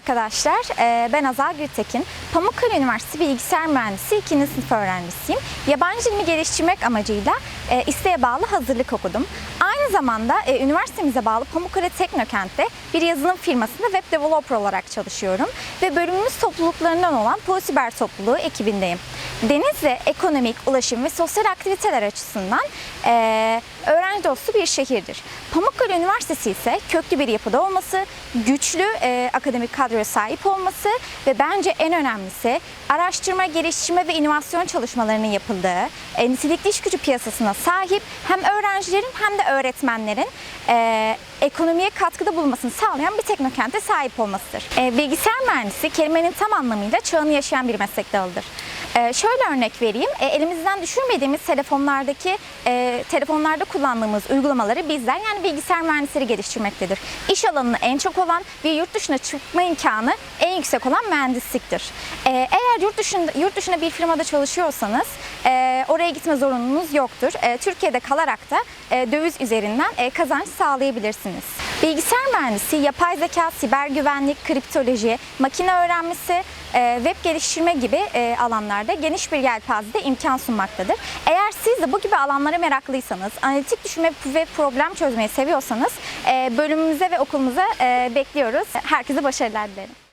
arkadaşlar, Ee, ben Azal Gültekin. Pamukkale Üniversitesi Bilgisayar Mühendisi 2. sınıf öğrencisiyim. Yabancı dilimi geliştirmek amacıyla e, isteğe bağlı hazırlık okudum. Aynı zamanda e, üniversitemize bağlı Pamukkale Teknokent'te bir yazılım firmasında web developer olarak çalışıyorum. Ve bölümümüz topluluklarından olan Polisiber topluluğu ekibindeyim. Denizli ekonomik, ulaşım ve sosyal aktiviteler açısından e, öğrenci dostu bir şehirdir. Pamukkale Üniversitesi ise köklü bir yapıda olması, güçlü e, akademik kadroya sahip olması ve bence en önemlisi araştırma, geliştirme ve inovasyon çalışmalarının yapıldığı e, nitelikli iş gücü piyasasına sahip hem öğrencilerin hem de öğretmenlerin e, ekonomiye katkıda bulunmasını sağlayan bir teknokente sahip olmasıdır. E, bilgisayar mühendisi kelimenin tam anlamıyla çağını yaşayan bir meslek dalıdır. E, şöyle örnek vereyim. E, elimizden düşürmediğimiz telefonlardaki e, telefonlarda kullandığımız uygulamaları bizler yani bilgisayar mühendisleri geliştirmektedir. İş alanını en çok olan ve yurt dışına çıkma imkanı en yüksek olan mühendisliktir. E, eğer yurt dışında yurt dışında bir firmada çalışıyorsanız e, oraya gitme zorunluluğunuz yoktur. E, Türkiye'de kalarak da e, döviz üzerinden e, kazanç sağlayabilirsiniz. Bilgisayar mühendisi, yapay zeka, siber güvenlik, kriptoloji, makine öğrenmesi, web geliştirme gibi e, alanlarda geniş bir yelpazede imkan sunmaktadır. Eğer siz de bu gibi alanlara meraklıysanız, analitik düşünme ve problem çözmeyi seviyorsanız e, bölümümüze ve okulumuza e, bekliyoruz. Herkese başarılar dilerim.